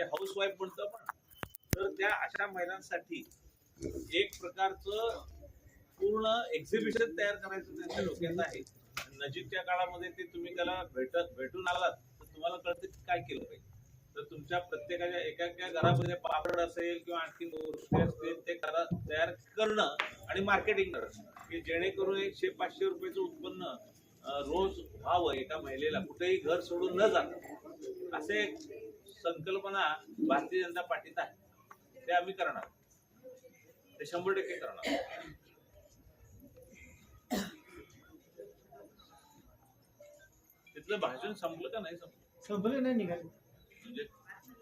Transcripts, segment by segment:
जे house wife म्हणतो आपण तर त्या अशा महिलांसाठी एक प्रकारचं पूर्ण एक्झिबिशन तयार करायचं त्यांच्या डोक्यात आहे. नजीकच्या काळामध्ये ते तुम्ही त्याला भेटत भेटून आलात तर तुम्हाला कळतं की काय केलं पाहिजे. तर तुमच्या प्रत्येकाच्या एका एका घरामध्ये पापड असेल किंवा आणखी गोष्टी असतील ते करा तयार करणं आणि मार्केटिंग करणं. की जेणेकरून एकशे पाचशे रुपयाचं उत्पन्न रोज व्हावं एका महिलेला. कुठेही घर सोडून न जाता. असे संकल्पना भारतीय जनता पार्टीत आहे. ते आम्ही करणार. ते शंभर टक्के करणार. तिथलं भाषण संपलं का नाही संपलं? संपले नाही निघाले. म्हणजे?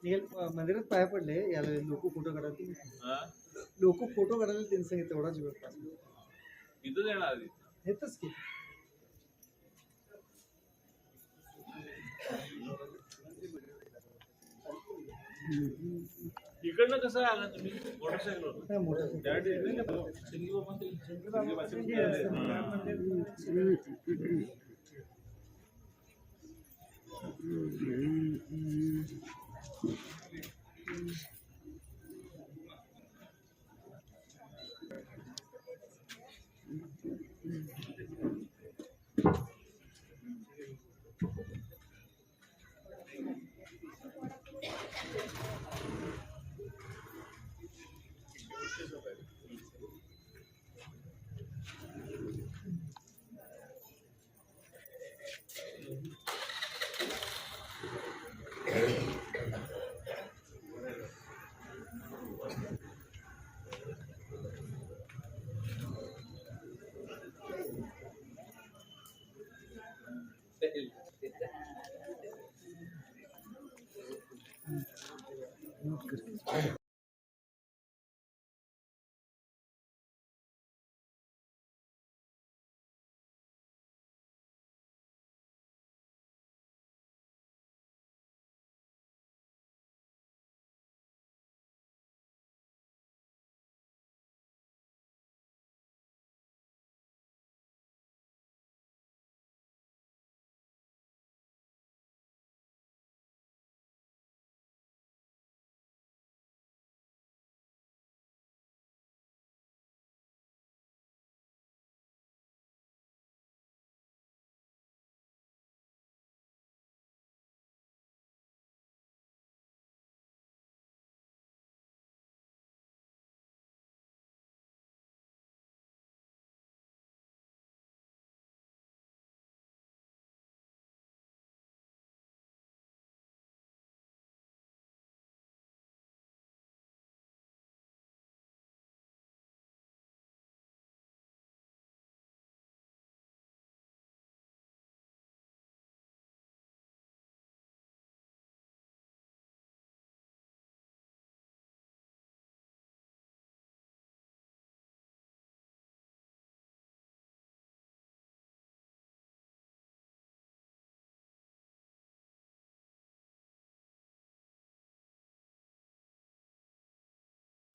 निघाल. मंदिरात पाया पडले. याला लोक फोटो काढायला हा? लोक फोटो काढायला त्यांनी सांगितलं तेवढाच वेळ पास. इथं देणार आधी हेच की. इकडनं कसं आलं तुम्ही? मोटरसायकल. काय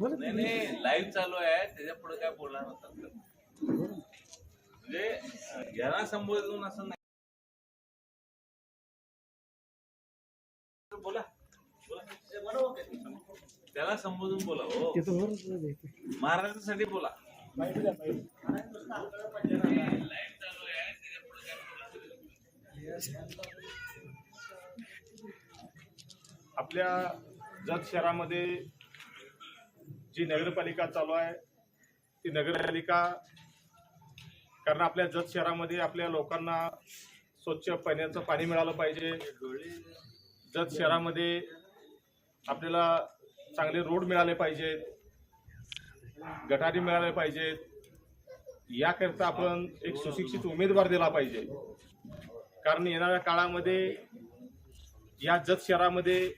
नाही नाही लाईव्ह चालू आहे त्याच्या पुढे काय बोलणार नसतात म्हणजे अं, ज्यांना संबोधून असं नाही बोला बोला. त्याला संबोधून बोला हो. महाराष्ट्रासाठी बोला लाईव्ह चालू आहे त्याच्या पुढे काय बोलणार? आपल्या जत शहरामध्ये जी नगरपालिका चालू आहे ती नगरपालिका कारण आपल्या जत शहरामध्ये आपल्या लोकांना स्वच्छ पिण्याचं पाणी मिळालं पाहिजे. जत शहरामध्ये आपल्याला चांगले रोड मिळाले पाहिजेत गटारी मिळाले पाहिजेत. याकरिता आपण एक सुशिक्षित उमेदवार दिला पाहिजे. कारण येणाऱ्या काळामध्ये या जत शहरामध्ये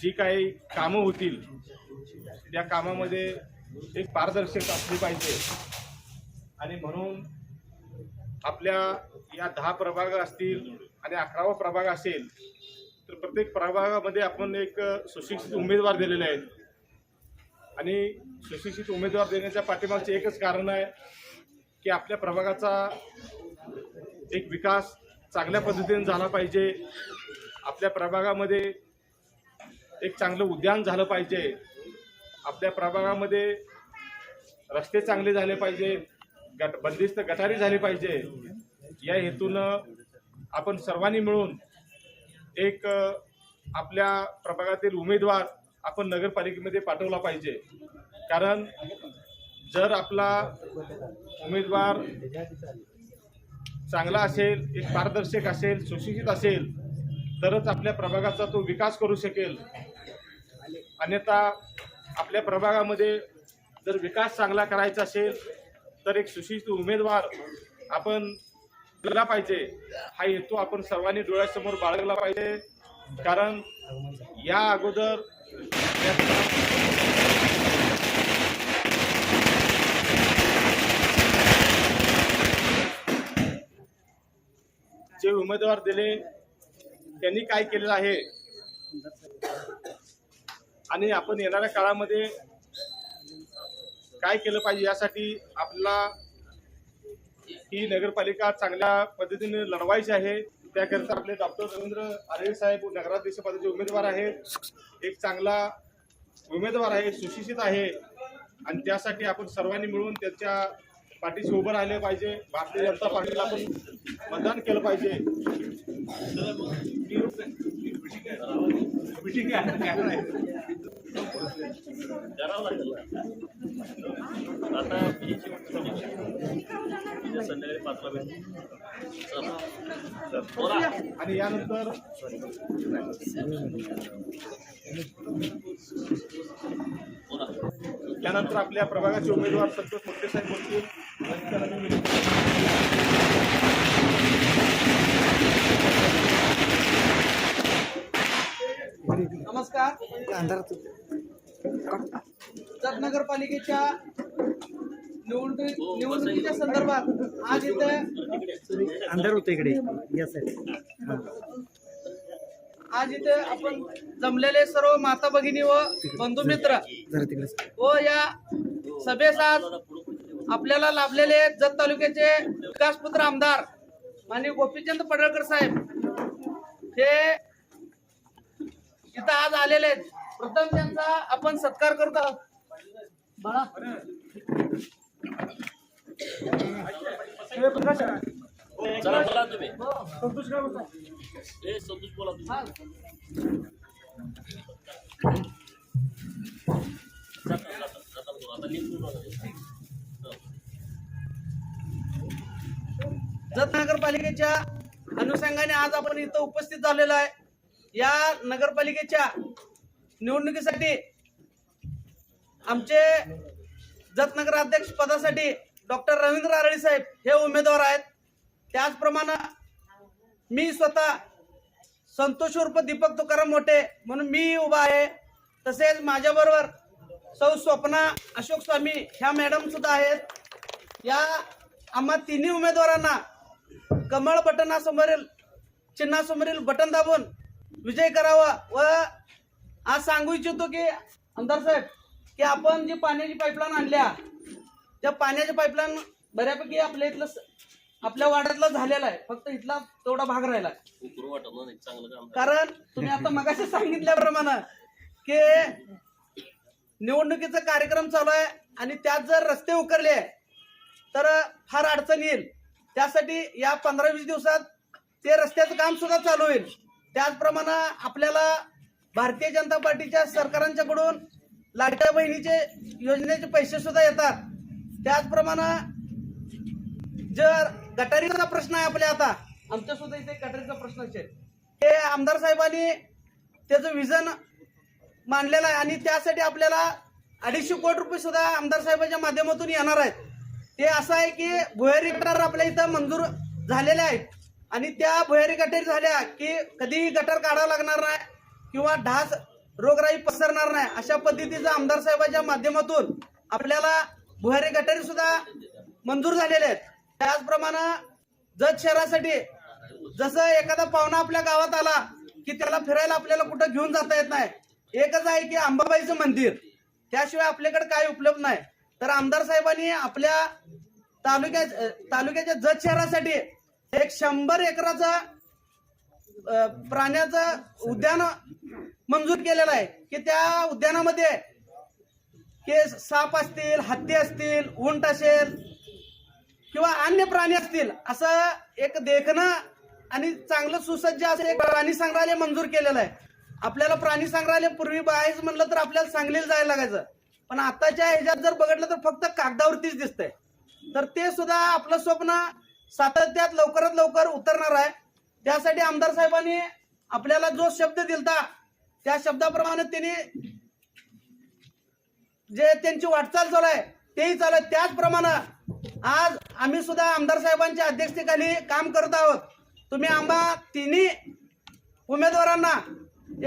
जी काही कामं होतील त्या कामामध्ये एक पारदर्शक असली पाहिजे. आणि म्हणून आपल्या या दहा प्रभाग असतील आणि अकरावा प्रभाग असेल तर प्रत्येक प्रभागामध्ये आपण एक सुशिक्षित उमेदवार दिलेले आहेत. आणि सुशिक्षित उमेदवार देण्याच्या पाठीमागचे एकच कारण आहे की आपल्या प्रभागाचा एक विकास चांगल्या पद्धतीने झाला पाहिजे. आपल्या प्रभागामध्ये एक चांगलं उद्यान झालं पाहिजे. आपल्या प्रभागामध्ये रस्ते चांगले झाले पाहिजे. गट बंदिस्त गटारी झाली पाहिजे. या हेतूनं आपण सर्वांनी मिळून एक आपल्या प्रभागातील उमेदवार आपण नगरपालिकेमध्ये पाठवला पाहिजे. कारण जर आपला उमेदवार चांगला असेल एक पारदर्शक असेल सुशिक्षित असेल तरच आपल्या प्रभागाचा तो विकास करू शकेल. अन्यथा आपल्या प्रभागामध्ये जर विकास चांगला करायचा असेल तर एक सुशिक्षित उमेदवार आपण दिला पाहिजे. हा हेतू आपण सर्वांनी डोळ्यासमोर बाळगला पाहिजे. कारण या अगोदर जे उमेदवार दिले त्यांनी काय केलेलं आहे? आणि आपण येणाऱ्या काळामध्ये काय केलं पाहिजे यासाठी आपला ही नगरपालिका चांगल्या पद्धतीने लढवायची आहे त्याकरिता आपले डॉक्टर रवींद्र आरे साहेब नगराध्यक्ष पदाचे उमेदवार आहेत एक चांगला उमेदवार आहे सुशिक्षित आहे आणि त्यासाठी आपण सर्वांनी मिळून त्यांच्या पाठीशी उभं राहिले पाहिजे भारतीय जनता पार्टीला आपण मतदान केलं पाहिजे मीटिंग आहे करावं लागेल ना. आता. उद्या संध्याकाळी पाचला भेटू चला. बोला. आणि यानंतर बोला. त्यानंतर आपल्या प्रभागाचे उमेदवार संतोष मुंडे साहेब बोलतील नमस्कार अंधारात जत नगरपालिकेच्या निवडणुकी निवडणुकीच्या संदर्भात आज इथे अंधार होतं इकडे. या आज इथे आपण जमलेले सर्व माता भगिनी व बंधू मित्र व या सभेस आज आपल्याला लाभलेले जत तालुक्याचे विकासपुत्र आमदार माननीय गोपीचंद पडळकर साहेब. हे इथं आज आलेले आहेत. प्रथम त्यांचा आपण सत्कार करतो आहोत. बाळा चला बोला तुम्ही ए संतोष बोला तुम्ही हा. बोला. जत नगरपालिकेच्या अनुषंगाने आज आपण इथं उपस्थित झालेलो आहे या नगरपालिकेच्या निवडणुकीसाठी आमचे जतनगर अध्यक्ष पदासाठी डॉक्टर रवींद्र आरळी साहेब हे उमेदवार आहेत. त्याचप्रमाणे मी स्वतः संतोष उर्फ दीपक तुकाराम मोठे म्हणून मी उभा आहे. तसेच माझ्याबरोबर सौ स्वप्ना अशोक स्वामी ह्या मॅडम सुद्धा आहेत. या आम्हा तिन्ही उमेदवारांना कमळ बटनासमोरील चिन्हासमोरील बटन दाबून विजय करावा व आज सांगू इच्छितो की आमदार साहेब की आपण जी पाण्याची पाईपलाईन आणल्या त्या पाण्याच्या पाईपलाईन बऱ्यापैकी आपल्या इथलं आपल्या वाड्यातला झालेला आहे. फक्त इथला तेवढा भाग राहिला कारण तुम्ही आता मगाशी सांगितल्याप्रमाणे की निवडणुकीचा कार्यक्रम चालू आहे आणि त्यात जर रस्ते उकरले तर फार अडचण येईल. त्यासाठी या पंधरा वीस दिवसात ते रस्त्याचं काम सुद्धा चालू होईल. त्याचप्रमाणे आपल्याला भारतीय जनता पार्टीच्या सरकारांच्याकडून लाडक्या बहिणीचे योजनेचे पैसे सुद्धा येतात. त्याचप्रमाणे जर गटारीचा प्रश्न आहे आपल्या आता आमच्या सुद्धा इथे गटारीचा प्रश्न असेल ते आमदार साहेबांनी त्याचं विजन मांडलेलं आहे आणि त्यासाठी आपल्याला अडीचशे कोटी रुपये सुद्धा आमदार साहेबांच्या माध्यमातून येणार आहेत. ते असं आहे की भुयारी गटार आपल्या इथं मंजूर झालेले आहेत. आणि त्या भुयारी गटारी झाल्या की कधीही गटार काढावं लागणार नाही. किंवा ढास रोगराई पसरणार नाही अशा पद्धतीचं आमदार साहेबांच्या माध्यमातून आपल्याला भुयारी गटारी सुद्धा मंजूर झालेले आहेत. त्याचप्रमाणे जत शहरासाठी जसं एखादा पाहुणा आपल्या गावात आला की त्याला फिरायला आपल्याला कुठं घेऊन जाता येत नाही. एकच आहे की अंबाबाईचं मंदिर त्याशिवाय आपल्याकडे काय उपलब्ध नाही. तर आमदार साहेबांनी आपल्या तालुक्या तालुक्याच्या जत शहरासाठी एक शंभर एकराचा प्राण्याचं उद्यान मंजूर केलेला आहे की त्या उद्यानामध्ये के साप असतील हत्ती असतील उंट असेल किंवा अन्य प्राणी असतील असं एक देखणं आणि चांगलं सुसज्ज असं एक प्राणी संग्रहालय मंजूर केलेलं आहे. आपल्याला प्राणी संग्रहालय पूर्वी बाहेर म्हणलं तर आपल्याला सांगलीला जायला लागायचं. पण आताच्या ह्याच्यात जर बघितलं तर फक्त कागदावरतीच दिसतंय. तर ते सुद्धा आपलं स्वप्न सातत्यात लवकरात लवकर उतरणार आहे. त्यासाठी आमदार साहेबांनी आपल्याला जो शब्द दिलता त्या शब्दाप्रमाणे त्यांनी जे त्यांची वाटचाल चालू आहे तेही चालू आहे. त्याचप्रमाणे आज आम्ही सुद्धा आमदार साहेबांच्या अध्यक्षतेखाली काम करत आहोत. तुम्ही आम्हा तिन्ही उमेदवारांना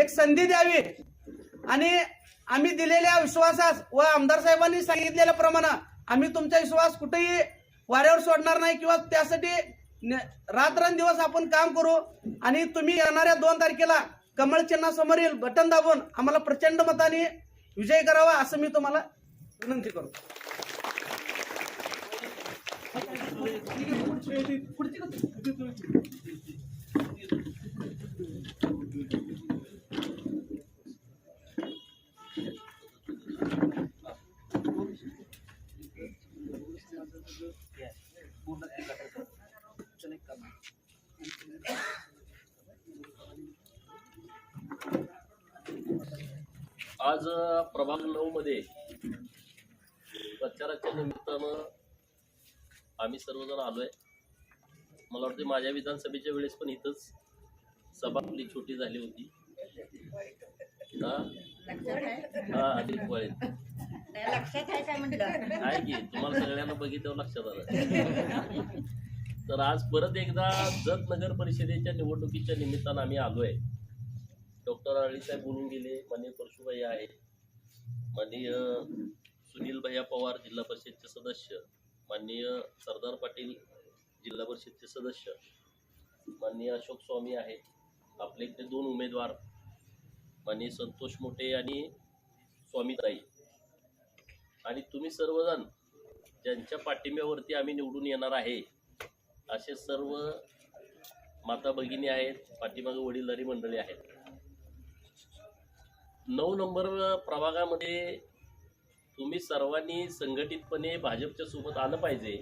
एक संधी द्यावी. आणि आम्ही दिलेल्या विश्वासास व आमदार साहेबांनी सांगितलेल्या प्रमाणे आम्ही तुमचा विश्वास कुठेही वाऱ्यावर सोडणार नाही किंवा त्यासाठी न- रात्रंदिवस आपण काम करू. आणि तुम्ही येणाऱ्या दोन तारखेला कमळ चिन्हासमोरील बटन दाबून आम्हाला प्रचंड मताने विजय करावा असं मी तुम्हाला विनंती करतो आज अ, नऊ मध्ये प्रचाराच्या निमित्तानं आम्ही सर्वजण आलोय. मला वाटतं माझ्या विधानसभेच्या वेळेस पण इथंच सभा आपली छोटी झाली होती. हा? अधिक लक्षात आहे काय की? तुम्हाला सगळ्यांना बघितल्यावर लक्षात आलं. तर आज परत एकदा जत नगर परिषदेच्या निवडणुकीच्या निमित्तानं आम्ही आलोय. डॉक्टर अळीसाहेब बोलून गेले मान्य परशुभाई आहे. माननीय सुनील भैया पवार जिल्हा परिषदचे सदस्य माननीय सरदार पाटील जिल्हा परिषदचे सदस्य माननीय अशोक स्वामी आहेत. आपले इकडे दोन उमेदवार माननीय संतोष मोठे आणि स्वामीताई. आणि तुम्ही सर्वजण ज्यांच्या पाठिंब्यावरती आम्ही निवडून येणार आहे असे सर्व माता भगिनी आहेत पाठीमागे वडीलधारी मंडळी आहेत. नऊ नंबर प्रभागामध्ये तुम्ही सर्वांनी संघटितपणे भाजपच्या सोबत आलं पाहिजे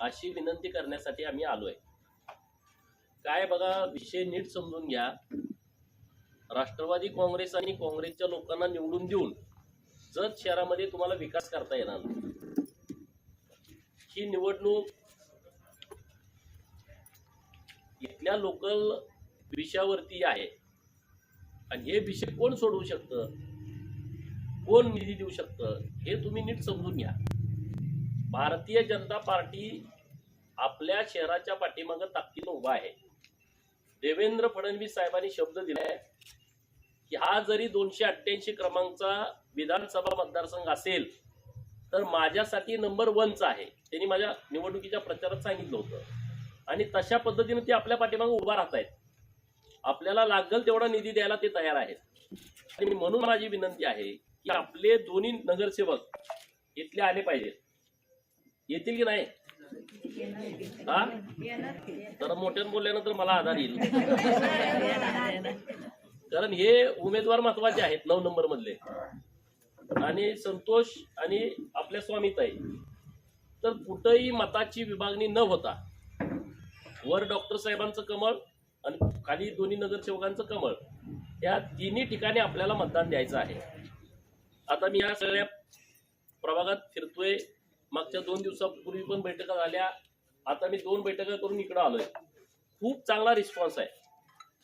अशी विनंती करण्यासाठी आम्ही आलो आहे काय बघा विषय नीट समजून घ्या. राष्ट्रवादी काँग्रेस आणि काँग्रेसच्या लोकांना निवडून देऊन जत शहरामध्ये तुम्हाला विकास करता येणार नाही. ही निवडणूक इथल्या लोकल विषयावरती आहे. आणि हे विषय कोण सोडवू शकतं? कोण निधी देऊ शकतं? हे तुम्ही नीट समजून घ्या. भारतीय जनता पार्टी आपल्या शहराच्या पाठीमागं ताकदीनं उभा आहे. देवेंद्र फडणवीस साहेबांनी शब्द दिलाय की हा जरी दोनशे अठ्ठ्याऐंशी क्रमांकचा विधानसभा मतदारसंघ असेल तर माझ्यासाठी नंबर वनचा आहे. त्यांनी माझ्या निवडणुकीच्या प्रचारात सांगितलं होतं. आणि तशा पद्धतीने ते आपल्या पाठीमागं उभा राहत आहेत आपल्याला लागेल तेवढा निधी द्यायला ते तयार आहेत. आणि म्हणून माझी विनंती आहे की आपले दोन्ही नगरसेवक इथले आले पाहिजेत येतील की नाही? हा? तर मोठ्यानं बोलल्यानंतर मला आधार येईल. कारण हे उमेदवार महत्त्वाचे आहेत नऊ नंबर मधले. आणि संतोष आणि आपल्या स्वामीताई. तर कुठंही मताची विभागणी न होता वर डॉक्टर साहेबांचं कमळ आणि खाली दोन्ही नगरसेवकांचं कमळ या तिन्ही ठिकाणी आपल्याला मतदान द्यायचं आहे. आता मी या सगळ्या प्रभागात फिरतोय. मागच्या दोन दिवसापूर्वी पण बैठका झाल्या. आता मी दोन बैठका करून इकडं आलोय. खूप चांगला रिस्पॉन्स आहे.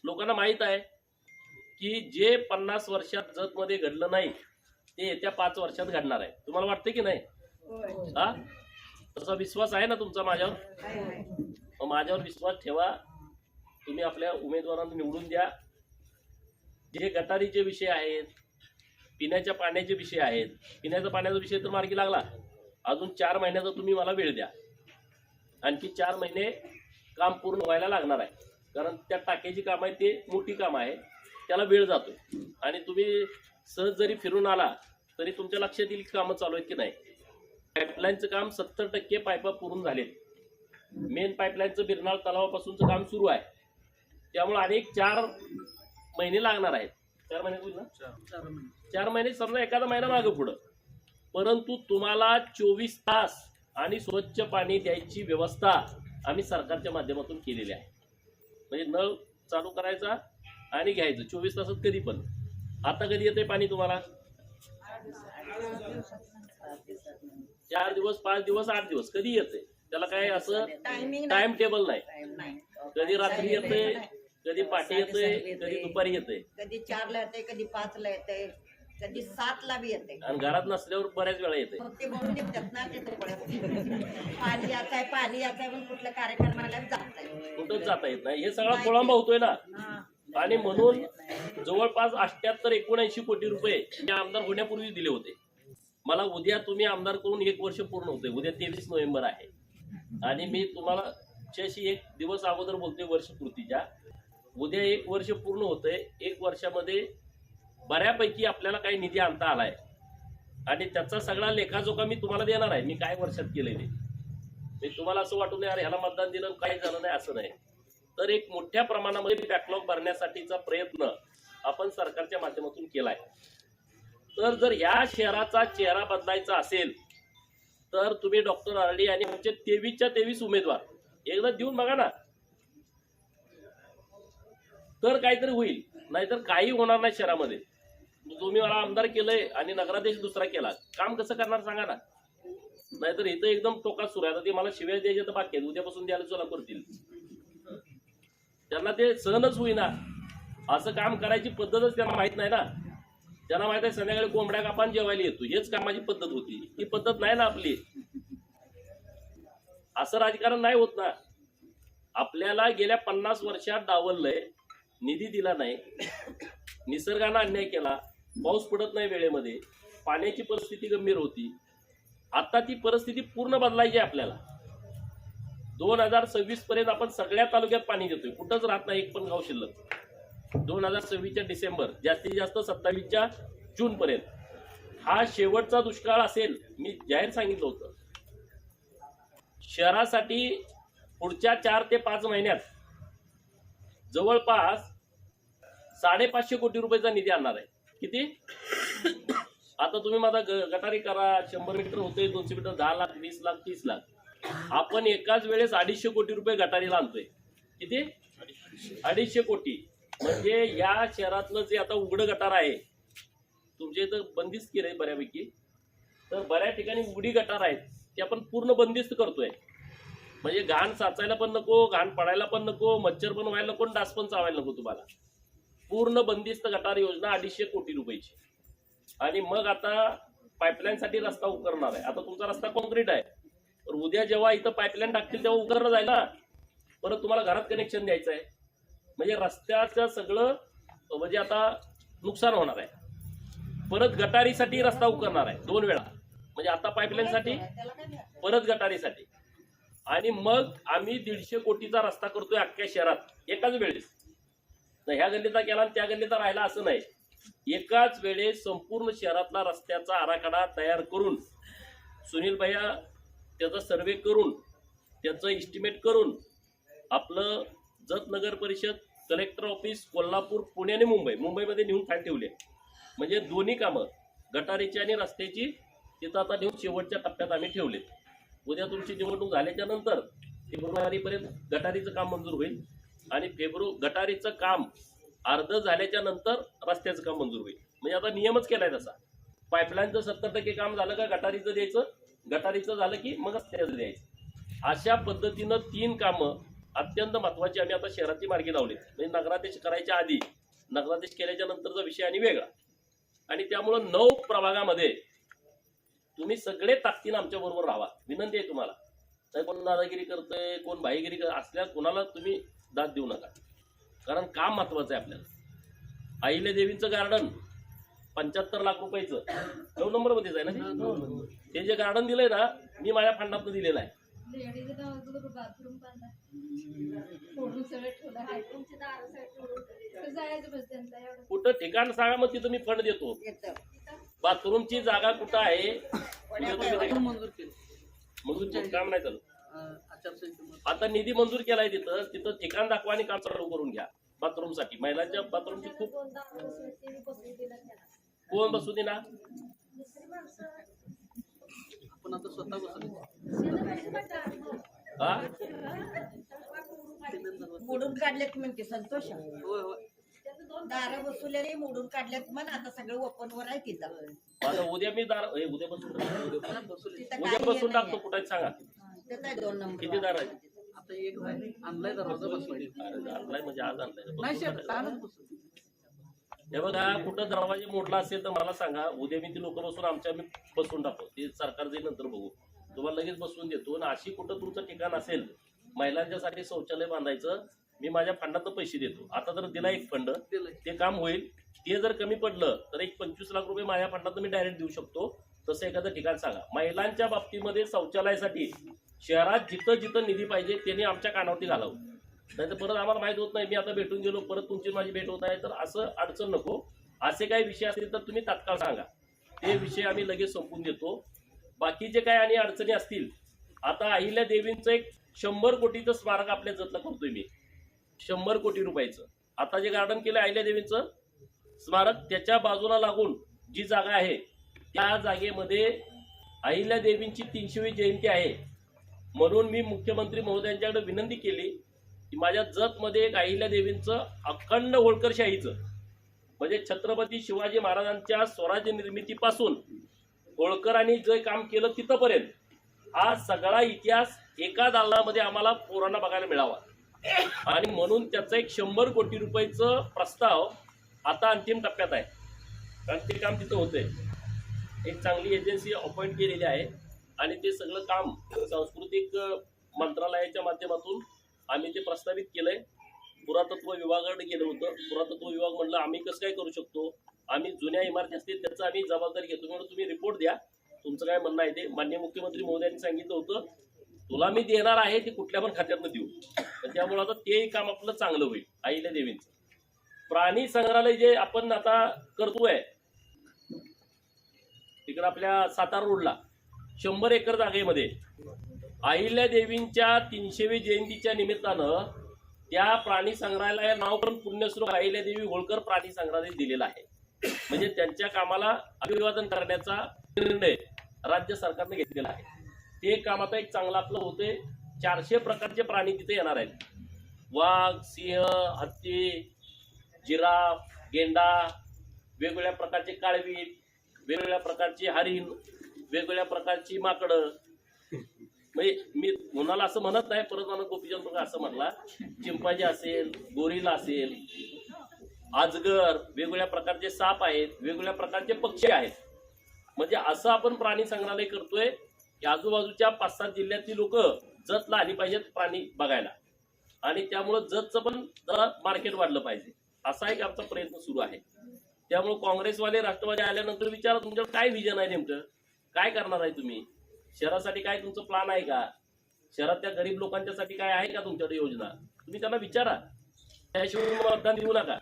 लोकांना माहीत आहे की जे पन्नास वर्षात जतमध्ये घडलं नाही ते येत्या पाच वर्षात घडणार आहे. तुम्हाला वाटतं की नाही? हा? तसा विश्वास आहे ना तुमचा माझ्यावर? माझ्यावर विश्वास ठेवा. तुम्ही आपल्या उमेदवारांना निवडून द्या. जे गटारीचे विषय आहेत पिण्याच्या पाण्याचे विषय आहेत पिण्याच्या पाण्याचा विषय तर मार्गी लागला. अजून चार महिन्याचा तुम्ही मला वेळ द्या. आणखी चार महिने काम पूर्ण व्हायला लागणार आहे. कारण त्या टाक्याची काम आहे ते मोठी काम आहे. त्याला वेळ जातो आणि तुम्ही सहज जरी फिरून आला तरी तुमच्या लक्षात येईल की कामं चालू आहेत की नाही. पाईपलाईनचं काम सत्तर टक्के पायपा पुरून झालेत. मेन पाईपलाईनचं बिरनाळ तलावापासूनचं काम सुरू आहे. त्यामुळे अनेक चार महिने लागणार आहेत. चार महिन्यात होईल ना? चार. महिने. चार महिने समजा एखादा महिना मागं पुढं. परंतु तुम्हाला चोवीस तास आणि स्वच्छ पाणी द्यायची व्यवस्था आम्ही सरकारच्या माध्यमातून केलेली आहे. म्हणजे नळ चालू करायचा आणि घ्यायचं. चोवीस तासात कधी पण. आता कधी येते पाणी तुम्हाला? चार दिवस पाच दिवस आठ दिवस. कधी येते त्याला काय असं टाइम टेबल नाही. कधी रात्री येते कधी पाठी येते साडेसहाला कधी येते. दुपारी येते कधी चारला येते कधी पाचला येते कधी सातला बी येते आणि घरात नसल्यावर बऱ्याच वेळा येते मग ते म्हणून ना पडत पाणी. याचं आहे पाणी याचं आहे कुठल्या कार्यक्रमाला जात आहे कुठंच जाता येत नाही. हे सगळा खोळंबा होतोय ना. आणि म्हणून जवळपास अठ्याहत्तर एकोणऐंशी कोटी रुपये मी आमदार होण्यापूर्वी दिले होते. मला उद्या तुम्ही आमदार करून एक वर्ष पूर्ण होते उद्या तेवीस नोव्हेंबर आहे. आणि मी तुम्हाला च्याशी एक दिवस अगोदर बोलतोय वर्षपूर्तीच्या. उद्या एक वर्ष पूर्ण होतंय. एक वर्षामध्ये बऱ्यापैकी आपल्याला काही निधी आणता आलाय. आणि त्याचा सगळा लेखाजोखा मी तुम्हाला देणार आहे. मी काय वर्षात केलंय ते? मी तुम्हाला असं वाटून यार ह्याला मतदान दिलं काही झालं नाही असं नाही. तर एक मोठ्या प्रमाणामध्ये बॅकलॉग भरण्यासाठीचा प्रयत्न आपण सरकारच्या माध्यमातून केलाय. तर जर या शहराचा चेहरा बदलायचा असेल तर तुम्ही डॉक्टर आरडी आणि आमचे तेवीसच्या तेवीस उमेदवार एकदा देऊन बघा ना. तर काहीतरी होईल. नाहीतर काही होणार नाही शहरामध्ये. तुम्ही मला आमदार केलंय आणि नगराध्यक्ष दुसरा केला. काम कसं करणार सांगा ना. नाहीतर इथं एकदम टोकात सुरू आहे. आता ते मला शिव्या द्यायचे तर बाकी उद्यापासून द्यायला चला करतील त्यांना ते सहनच होईना. असं काम करायची पद्धतच त्यांना माहीत नाही ना. त्यांना माहीत आहे संध्याकाळी कोंबड्या कापान जेवायला येतो. हेच कामाची पद्धत होती. ही पद्धत नाही ना आपली. असं राजकारण नाही होत ना. आपल्याला गेल्या पन्नास वर्षात डावललंय. निधी दिला नाही. निसर्गानं अन्याय केला. पाऊस पडत नाही वेळेमध्ये. पाण्याची परिस्थिती गंभीर होती. आता ती परिस्थिती पूर्ण बदलायची आहे आपल्याला. दोन हजार सव्वीस पर्यंत आपण सगळ्या तालुक्यात पाणी देतोय. कुठंच राहत नाही एक पण गाव शिल्लक. दोन हजार सव्वीसच्या डिसेंबर जास्तीत जास्त सत्तावीसच्या जून पर्यंत. हा शेवटचा दुष्काळ असेल मी जाहीर सांगितलं होतं. शहरासाठी पुढच्या चार ते पाच महिन्यात जवळपास साडेपाचशे कोटी रुपयाचा निधी आणणार आहे. किती? आता तुम्ही माझा गटारी करा शंभर मीटर होते दोनशे मीटर दहा लाख वीस लाख तीस लाख. आपण एकाच वेळेस अडीचशे कोटी रुपये गटारीला आणतोय. किती? अडीचशे कोटी. म्हणजे या शहरातलं जे आता उघडं गटार आहे तुमच्या इथं बंदिस्त केलंय बऱ्यापैकी. तर बऱ्याच ठिकाणी उघडी गटार आहेत ते आपण पूर्ण बंदिस्त करतोय. म्हणजे घाण साचायला पण नको घाण पडायला पण नको मच्छर पण व्हायला नको डास पण चावायला नको तुम्हाला. पूर्ण बंदिस्त गटार योजना अडीचशे कोटी रुपयाची. आणि मग आता पाईपलाईनसाठी रस्ता उकरणार आहे. आता तुमचा रस्ता कॉन्क्रीट आहे. तर उद्या जेव्हा इथं पाईपलाईन टाकतील तेव्हा उकरणं जाईल ना परत तुम्हाला घरात कनेक्शन द्यायचं आहे. म्हणजे रस्त्याचं सगळं म्हणजे आता नुकसान होणार आहे. परत गटारीसाठी रस्ता उकरणार आहे. दोन वेळा. म्हणजे आता पाईपलाईनसाठी परत गटारीसाठी. आणि मग आम्ही दीडशे कोटीचा रस्ता करतोय अख्ख्या शहरात एकाच वेळेस. ह्या गल्लीचा केला आणि त्या गल्लीचा राहिला असं नाही. एकाच वेळेस संपूर्ण शहरातला रस्त्याचा आराखडा तयार करून सुनील भैया त्याचा सर्वे करून त्याचं इस्टिमेट करून आपलं जत नगर परिषद कलेक्टर ऑफिस कोल्हापूर पुणे आणि मुंबई मुंबईमध्ये नेऊन खाली ठेवले. म्हणजे दोन्ही कामं गटारीची आणि रस्त्याची तिथं आता नेऊन शेवटच्या टप्प्यात आम्ही ठेवले उद्या तुमची निवडणूक झाल्याच्यानंतर फेब्रुवारीपर्यंत गटारीचं काम मंजूर होईल आणि फेब्रु गटारीचं काम अर्ध झाल्याच्यानंतर रस्त्याचं काम मंजूर होईल. म्हणजे आता नियमच केलाय तसा. पाईपलाईनचं सत्तर टक्के काम झालं का गटारीचं द्यायचं? गटारीचं झालं की मग रस्त्याचं द्यायचं. अशा पद्धतीनं तीन कामं अत्यंत महत्वाची आम्ही आता शहराची मार्गी लावली. म्हणजे नगराध्यक्ष करायच्या आधी नगराध्यक्ष केल्याच्या नंतरचा विषय आणि वेगळा. आणि त्यामुळं नऊ प्रभागामध्ये तुम्ही सगळे ताकदीनं आमच्या बरोबर राहा. विनंती आहे तुम्हाला. नाही कोण दादागिरी करतंय कोण भाईगिरी कर असल्या कोणाला तुम्ही दाद देऊ नका. कारण काम महत्वाचं आहे आपल्याला. आईले देवींचं गार्डन पंच्याहत्तर लाख रुपयाचं. नऊ नंबर मध्येच आहे ना ते? जे गार्डन दिलंय ना मी माझ्या फंडातनं दिलेलं आहे. कुठं ठिकाण सांगा मग तिथं मी फंड देतो. बाथरूमची जागा कुठं आहे? पाय- मंजूर केलं. मंजूर काम नाही चालू. आता निधी मंजूर केलाय तिथं. तिथं ठिकाण दाखवा आणि काम चालू करून घ्या. बाथरूमसाठी महिलांच्या बाथरूमची खूप कोण बसू दे ना आपण आता स्वतः बसलो हा? काढलेत म्हणते संतोष. होय होय. दारं बसवलेली मोडून काढल्यात म्हण आता सगळं ओपन वर आहे तिथं. माझा उद्या मी दार हे, उद्या बसून टाकतो, उद्या बसून. तिथं उद्या काही बसून हे टाकतो. कुठे सांगा. तिथं आहे दोन नंबर. किती दार आहेत? आता एक झाले आणलाय दरवाजा बसवायचा अरे, आणलाय म्हणजे आज आणलाय. नाही बसून शेफ टाकायचं. कालच बसवलं. हे बघा कुठं दरवाजे मोडला असेल तर मला सांगा. उद्या मी ती लोक बसून आमच्या मी बसून टाकतो. ते सरकार जाईल नंतर बघू. तुम्हाला लगेच बसून देतो. आणि अशी कुठं तुमचं ठिकाण असेल महिलांच्यासाठी शौचालय बांधायचं मी माझ्या फंडात पैसे देतो. आता जर दिला एक फंड. ते काम होईल. ते जर कमी पडलं तर एक पंचवीस लाख रुपये माझ्या फंडात मी डायरेक्ट देऊ शकतो. तसं एखादं ठिकाण सांगा. महिलांच्या बाबतीमध्ये शौचालयासाठी शहरात जिथं जिथं निधी पाहिजे त्यांनी आमच्या कानावरती घालावं. नाही तर परत आम्हाला माहीत होत नाही मी आता भेटून गेलो परत तुमची माझी भेट होत आहे तर असं अडचण नको. असे काही विषय असतील तर तुम्ही तात्काळ सांगा. ते विषय आम्ही लगेच संपून देतो. बाकीचे काय आणि अडचणी असतील आता अहिल्या देवींचं एक शंभर कोटीचं स्मारक आपल्या जतला करतोय मी. शंभर कोटी रुपयाचं. आता जे गार्डन केलं अहिल्या देवींचं स्मारक त्याच्या बाजूला लागून जी जागा आहे त्या जागेमध्ये अहिल्या देवींची तीनशेवी जयंती आहे. म्हणून मी मुख्यमंत्री महोदयांच्याकडे विनंती केली की माझ्या जतमध्ये एक अहिल्या देवींचं अखंड होळकरशाहीचं म्हणजे छत्रपती शिवाजी महाराजांच्या स्वराज्य निर्मितीपासून होळकरांनी जे काम केलं तिथंपर्यंत हा सगळा इतिहास एका दालनामध्ये आम्हाला पोरांना बघायला मिळावा. आणि म्हणून त्याचा एक शंभर कोटी रुपयाचं प्रस्ताव आता अंतिम टप्प्यात आहे. कारण ते काम तिथं होतंय. एक चांगली एजन्सी अपॉइंट केलेली आहे आणि ते सगळं काम सांस्कृतिक मंत्रालयाच्या माध्यमातून आम्ही ते प्रस्तावित केलंय. पुरातत्व विभागाकडे गेलं होतं. पुरातत्व विभाग म्हणलं आम्ही कसं काय करू शकतो? आम्ही जुन्या इमारती असतील त्याचा आम्ही जबाबदारी घेतो. म्हणून तुम्ही रिपोर्ट द्या. तुमचं काय म्हणणं आहे ते? मान्य मुख्यमंत्री महोदयांनी सांगितलं होतं. तुला मी देणार आहे ते कुठल्या पण खात्यातनं देऊ. त्यामुळे आता तेही काम आपलं चांगलं होईल आईल्या देवींचं. प्राणी संग्रहालय जे आपण आता करतोय तिकडं आपल्या सातारा रोडला शंभर एकर जागेमध्ये अहिल्या देवींच्या तीनशेवी जयंतीच्या निमित्तानं त्या प्राणी संग्रहालयाला नाव पण पुण्यश्लोक अहिल्या देवी होळकर प्राणी संग्रहालय दिलेलं आहे. म्हणजे त्यांच्या कामाला अभिवादन करण्याचा निर्णय राज्य सरकारने घेतलेला आहे. ते काम आता एक चांगलं आपलं होते चारशे प्रकारचे प्राणी तिथे येणार आहेत. वाघ सिंह हत्ती जिराफ गेंडा वेगवेगळ्या प्रकारचे काळवीट वेगवेगळ्या प्रकारची हरिण वेगवेगळ्या प्रकारची माकडं. म्हणजे मी कुणाला असं म्हणत नाही परत मला गोपीचंद बघा असं म्हणला चिंपाजी असेल गोरिला असेल आजगर वेगवेगळ्या प्रकारचे साप आहेत वेगवेगळ्या प्रकारचे पक्षी आहेत. म्हणजे असं आपण प्राणी संग्रहालय करतोय आजूबाजूच्या पाच सात जिल्ह्यातली लोक जतला आली पाहिजेत प्राणी बघायला. आणि त्यामुळं जतचं पण जरा मार्केट वाढलं पाहिजे. असा एक आमचा प्रयत्न सुरू आहे. त्यामुळे काँग्रेसवाले राष्ट्रवादी आल्यानंतर विचारा तुमच्याकडे काय विजन आहे नेमकं? काय करणार आहे तुम्ही? शहरासाठी काय तुमचं प्लान आहे का? शहरातल्या गरीब लोकांच्यासाठी काय आहे का तुमच्याकडे योजना? तुम्ही त्यांना विचारा. त्याशिवाय मतदान देऊ नका.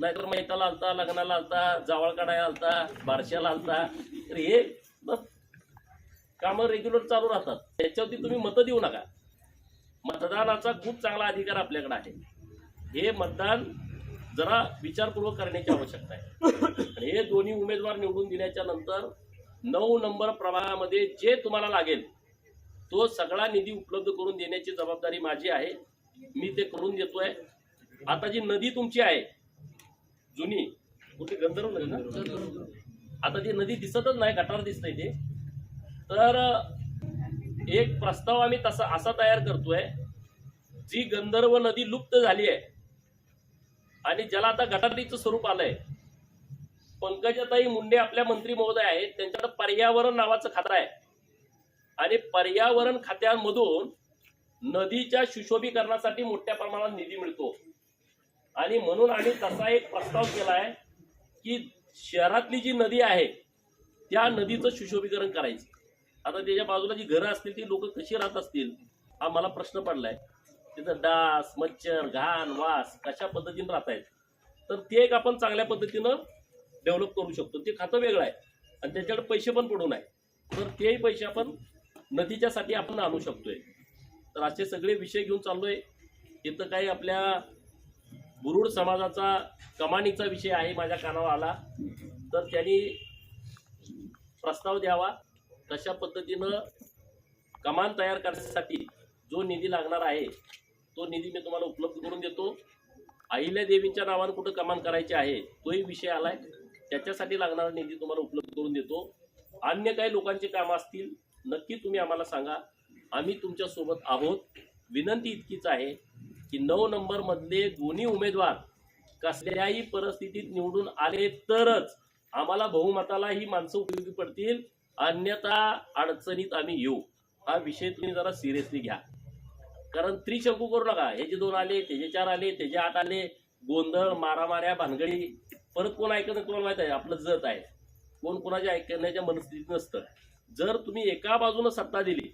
नाहीतर मैताला आलता लग्नाला आलता जावळ काढायला आलता बारशाला आलता. तर हे बस कामं रेग्युलर चालू राहतात. त्याच्यावरती तुम्ही मतं देऊ नका. मतदानाचा खूप चांगला अधिकार आपल्याकडे आहे. हे मतदान जरा विचारपूर्वक करण्याची आवश्यकता आहे. आणि हे दोन्ही उमेदवार निवडून दिल्याच्या नंतर नऊ नंबर प्रभागामध्ये जे तुम्हाला लागेल तो सगळा निधी उपलब्ध करून देण्याची जबाबदारी माझी आहे. मी ते करून देतोय. आता जी नदी तुमची आहे जुनी कुठे गंधर्व नदी ना? आता ती नदी दिसतच नाही गटार दिसतंय ते. तर एक प्रस्ताव आम्ही तसा असा तयार करतोय जी गंधर्व नदी लुप्त झाली आहे. आणि ज्याला आता गटारीचं स्वरूप आलंय. पंकजाताई मुंडे आपल्या मंत्री महोदय आहेत त्यांच्याकडे पर्यावरण नावाचं खातं आहे. आणि पर्यावरण खात्यामधून नदीच्या सुशोभीकरणासाठी मोठ्या प्रमाणात निधी मिळतो. आणि म्हणून आम्ही तसा एक प्रस्ताव केला आहे की शहरातली जी नदी आहे त्या नदीचं सुशोभीकरण करायचं. आता त्याच्या बाजूला जी घरं असतील ती लोक कशी राहत असतील? हा मला प्रश्न पडलाय. तिथं डास मच्छर घाण वास कशा पद्धतीने राहत आहेत तर ते एक आपण चांगल्या पद्धतीनं डेव्हलप करू शकतो. ते खातं वेगळं आहे. आणि त्याच्याकडे पैसे पण पडून आहे तर तेही पैसे आपण नदीच्यासाठी आपण आणू शकतोय. तर असे सगळे विषय घेऊन चाललोय. इथं काही आपल्या बुरुड समाजाचा कमानीचा विषय आहे माझ्या कानावर आला. तर त्यांनी प्रस्ताव द्यावा. तशा पद्धतीनं कमान तयार करण्यासाठी जो निधी लागणार आहे तो निधी मी तुम्हाला उपलब्ध करून देतो. अहिल्या देवींच्या नावानं कुठं कमान करायची आहे तोही विषय आलाय. त्याच्यासाठी लागणारा निधी तुम्हाला उपलब्ध करून देतो. अन्य काही लोकांची कामं असतील नक्की तुम्ही आम्हाला सांगा. आम्ही तुमच्यासोबत आहोत. विनंती इतकीच आहे की नऊ नंबरमधले दोन्ही उमेदवार कसल्याही परिस्थितीत निवडून आले तरच आम्हाला बहुमताला ही माणसं उपयोगी पडतील. अन्यथा अडचणीत आम्ही येऊ. हा विषय तुम्ही जरा सिरियसली घ्या. कारण त्रिशंकू करू नका. हे जे दोन आले त्याचे चार आले त्याचे आठ आले गोंधळ मारामाऱ्या भानगडी परत कोण ऐकत नाही तुम्हाला माहीत आहे. आपलं जत आहे. कोण कोणाच्या ऐकण्याच्या मनस्थितीत नसतं. जर तुम्ही एका बाजूनं सत्ता दिली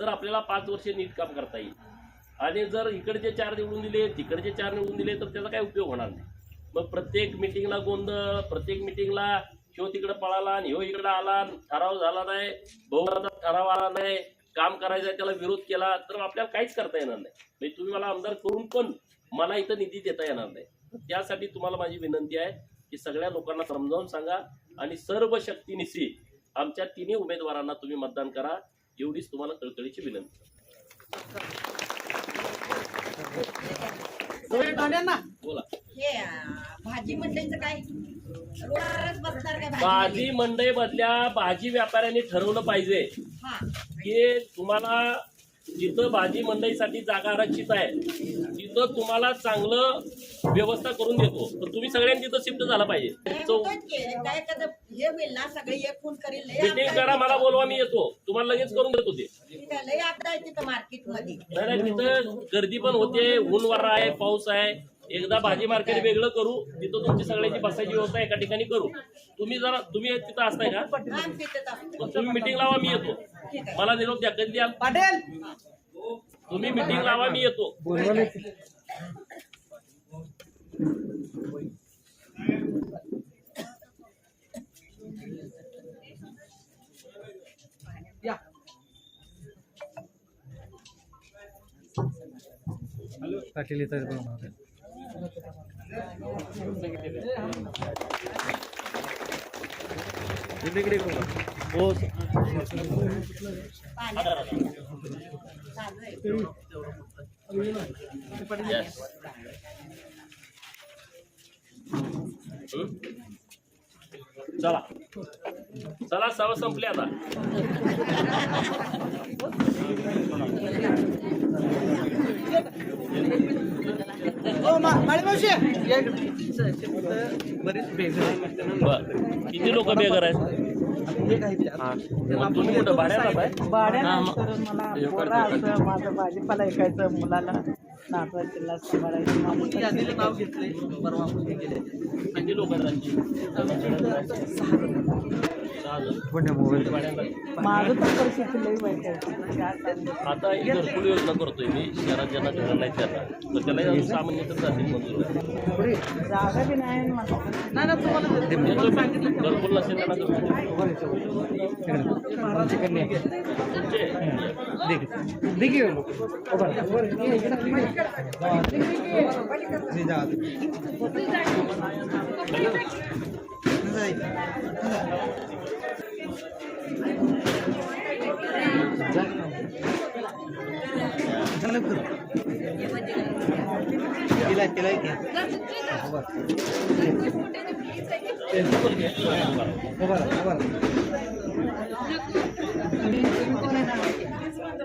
तर आपल्याला पाच वर्ष नीट काम करता येईल. आणि जर इकडचे चार निवडून दिले तिकडचे चार निवडून दिले तर त्याचा काय उपयोग होणार नाही. मग प्रत्येक मिटिंगला गोंधळ प्रत्येक मिटिंगला ह्यो तिकडे पळाला आणि ह्यो इकडे आला ठराव झाला नाही. बहुमताचा ठराव आला नाही. काम करायचं आहे त्याला विरोध केला तर आपल्याला काहीच करता येणार नाही. म्हणजे तुम्ही मला आमदार करून पण मला इथं निधी देता येणार नाही. त्यासाठी तुम्हाला माझी विनंती आहे की सगळ्या लोकांना समजावून सांगा आणि सर्व शक्तीनिशी आमच्या तिन्ही उमेदवारांना तुम्ही मतदान करा. एवढीच तुम्हाला कळकळीची विनंती. बोला. हे भाजी मंडईचं काय? रोडावरच बसणार काय भाजी मंडई मधल्या भाजी व्यापाऱ्यांनी ठरवलं पाहिजे हा. की तुम्हाला जिथं भाजी मंडईसाठी जागा आरक्षित आहे तिथं तुम्हाला चांगलं व्यवस्था करून देतो. पण तुम्ही सगळ्यांनी तिथं शिफ्ट झाला पाहिजे. हे चौ- होतंच की, काय कधी हे होईल ना सगळे एक फोन करेल लय मीटिंग करा मला. बोलवा मी येतो. तुम्हाला लगेच करून देतो ते. ठीक आहे, लय आपदा आहे तिथं मार्केटमध्ये नाही नाही तिथं गर्दी पण होते ऊन वारा आहे पाऊस आहे. एकदा भाजी मार्केट वेगळं करू तिथं तुमची सगळ्याची बसायची व्यवस्था एका ठिकाणी करू. तुम्ही जरा तुम्ही तिथं असताय का. मग तुम्ही मिटिंग लावा मी येतो. मला निरोप द्या कधी द्याल पाटील! तुम्ही मिटिंग लावा मी येतो. पाटील इथं बनवणार. इकडे इकडे करू का? हो पाणी चालू आहे Yes. हं? चला. चला सव संपले आता. बर. किती लोक बेघर आहेत? त्यात. मग तुम्ही कुठं? भाड्याला आहे? भाड्यानं तर मला पोरं असं माझं भाजीपाला ऐकायचं मुलाला. नातवाचीला सांभाळायचं आपण यादीला नाव घेतलंय परवा आपण केलंय. किती लोक आहेत रात्री? सहा जण. भाड्याला आहे. माझं तर परिस्थिती लई वाईट आहे? आता ही घरकुल योजना करतोय मी शहरात ज्यांना घर नाही त्यांना तर त्याला अजून सामान्य तर जातील मंजूर आहे. जागा बी नाही नाही ना तुम्हाला. घरकुल नसेल त्यांना देख देख ये ये जा. तिला तिला घ्या उभा राहा. उभा राहा, उभा राहा.